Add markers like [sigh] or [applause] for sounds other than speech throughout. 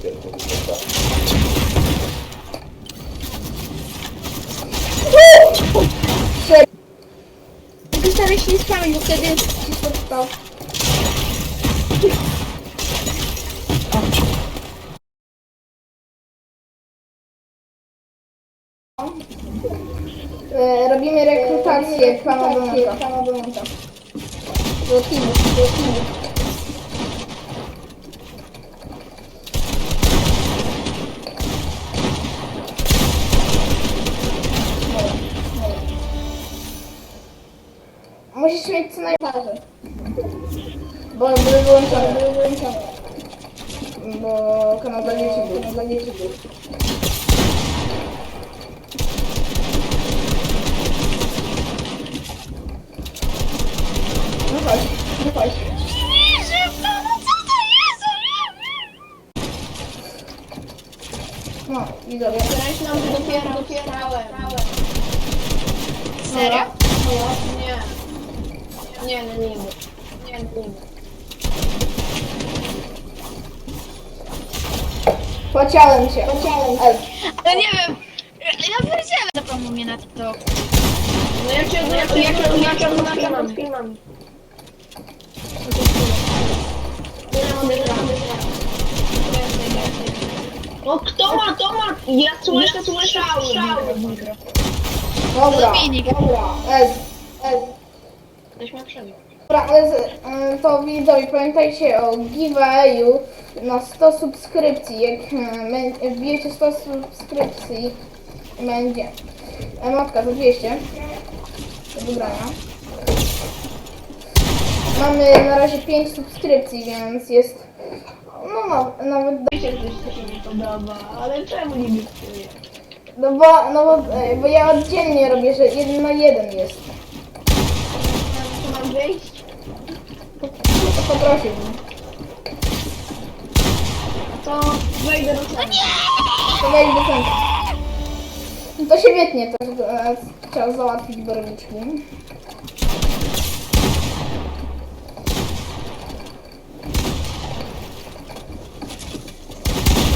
Tylko staraj się nie spamić, bo wtedy się spotkał. E, Robimy rekrutację pana Donata. Pana Donata. Do teamu, Musisz mieć co najważniejsze. Bo były wyłączone, były wyłączone. Bo kanał dla był, kanał dla był. No chodź, no chodź. No, widzowie. Myślałam, że dopiero dopierałem. Serio? Nie. Nie, no nie. Nie, nie. Pociałem się. Pociałem się. Ale nie wiem, ja powiedziałem, zapomniał mnie na TikTok. No ja cię, ja cię, ja cię, ja cię oznaczam pod filmami. Nie mam ekranu. O, kto ma, to ma? Ja słyszę, słyszę strzały. Dobra, Dominik. dobra. Ez, ez. Ma przebieg. Dobra, ez, e, to widzowie, pamiętajcie o giveawayu na 100 subskrypcji. Jak e, wbijecie 100 subskrypcji, będzie emotka za 200 do wygrania. Mamy na razie 5 subskrypcji, więc jest no, no nawet Wiecie, że coś się nie podoba, ale czemu nie wypłynie? no bo, no bo, e, bo ja oddzielnie robię, że jeden na jeden jest. To mam wyjść? To. To wejdę do celu. To wejdź do centrum. No To się wietnie też e, trzeba załatwić borowiczki.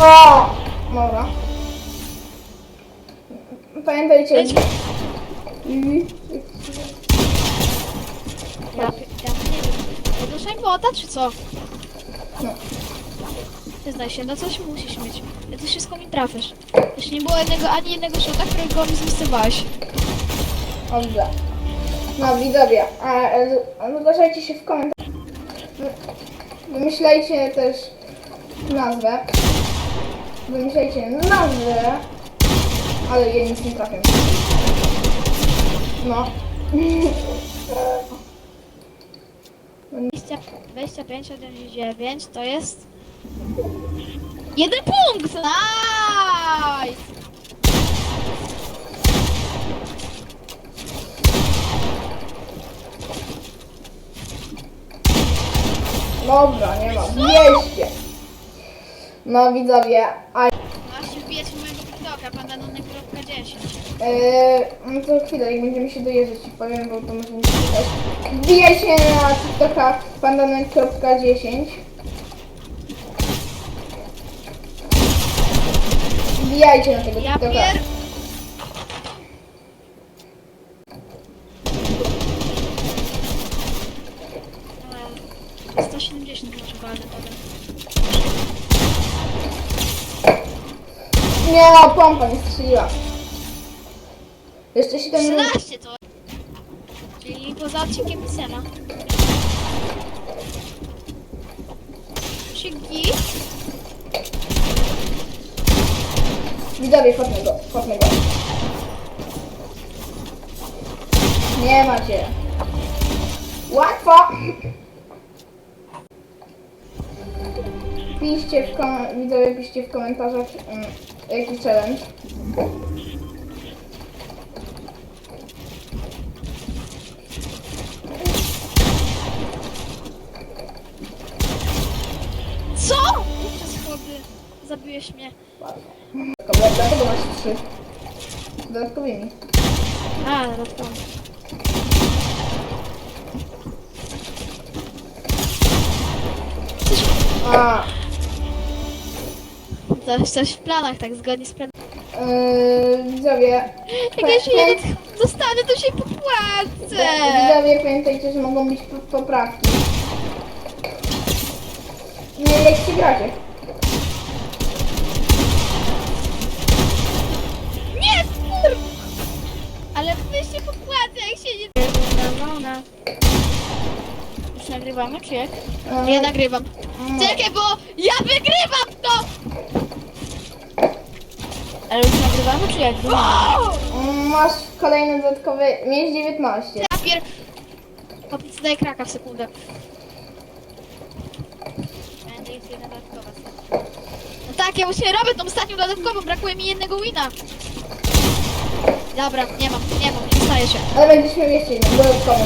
O! Dobra. Pamiętajcie. Mhm. Ja, ja nie wiem. Czy co? No. Przyznaj się, no coś musisz mieć. Ja to wszystko mi trafisz. Jeszcze nie było jednego, ani jednego shota, którego mi zmisowałeś. Dobrze. No widzowie, a, a zgłaszajcie się w komentarzach. Wymyślajcie też nazwę. Wymyślajcie nazwę. Ale ja nic nie trafię. No. [laughs] 20, 25, 9 to jest... Jeden punkt! Nice! Dobra, nie ma. 200. No widzowie, a mojego TikToka, pandanonek.10. Eee, no to chwilę, jak będziemy się dojeżdżać i powiem, bo to może nie czytać. Wbijajcie na TikToka pandanek.10 Wbijajcie na tego Ja TikToka. pier... Eee, 170 może to. Nie pompa nie strzeliła. Jeszcze 7 minut. 13 to. Czyli poza odcinkiem Pisema. Czy git? Widzowie, fotnę go, fotnę go. Nie macie. Łatwo! Piszcie w kom- widzowie, piszcie w komentarzach mm, jaki challenge. Co? Przez chłopy. Zabiłeś mnie. Dlatego masz trzy. Z dodatkowymi. A, dodatkowo. A. Coś, coś w planach, tak zgodnie z planami. Yy, widzowie, Jak ja się jeden dostanę, to się popłacę. widzowie, pamiętajcie, że mogą być po- poprawki. Nie jak się gracie. Nie, kur... Ale my się popłacę, jak się nie... Dobra. Już nagrywamy, czy jak? Yy, Ja nagrywam. Czekaj, bo ja wygrywam to! Ale już nagrywamy, czy jak? Masz kolejny dodatkowy, mieć 19. Ja pier... Popic daje kraka w sekundę. Będę jeszcze jedna dodatkowa. No tak, ja właśnie robię tą ostatnią dodatkową, brakuje mi jednego wina. Dobra, nie mam, nie mam, nie staje się. Ale miał jeszcze jedną dodatkową.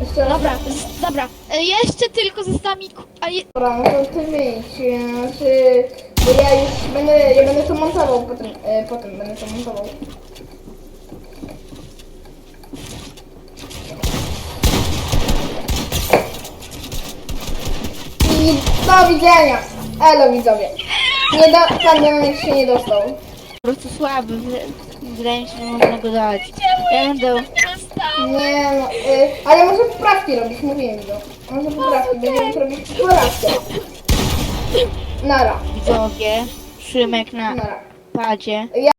Jeszcze raz. Dobra, z, dobra. E, jeszcze tylko została mi... ku- A je, Dobra, no to ty wyjdź. Znaczy, bo ja już będę, ja będę to montował potem, e, potem będę to montował. I do widzenia. Elo widzowie. Nie do, ten domek się nie dostał. po prostu słaby. Wydaje mi się, że można go dać. Ja będę... Nie no, y, ale może poprawki robić, mówiłem to. Może poprawki, będziemy robić poprawkę. Nara, Widzowie, Szymek na nara. padzie. Ja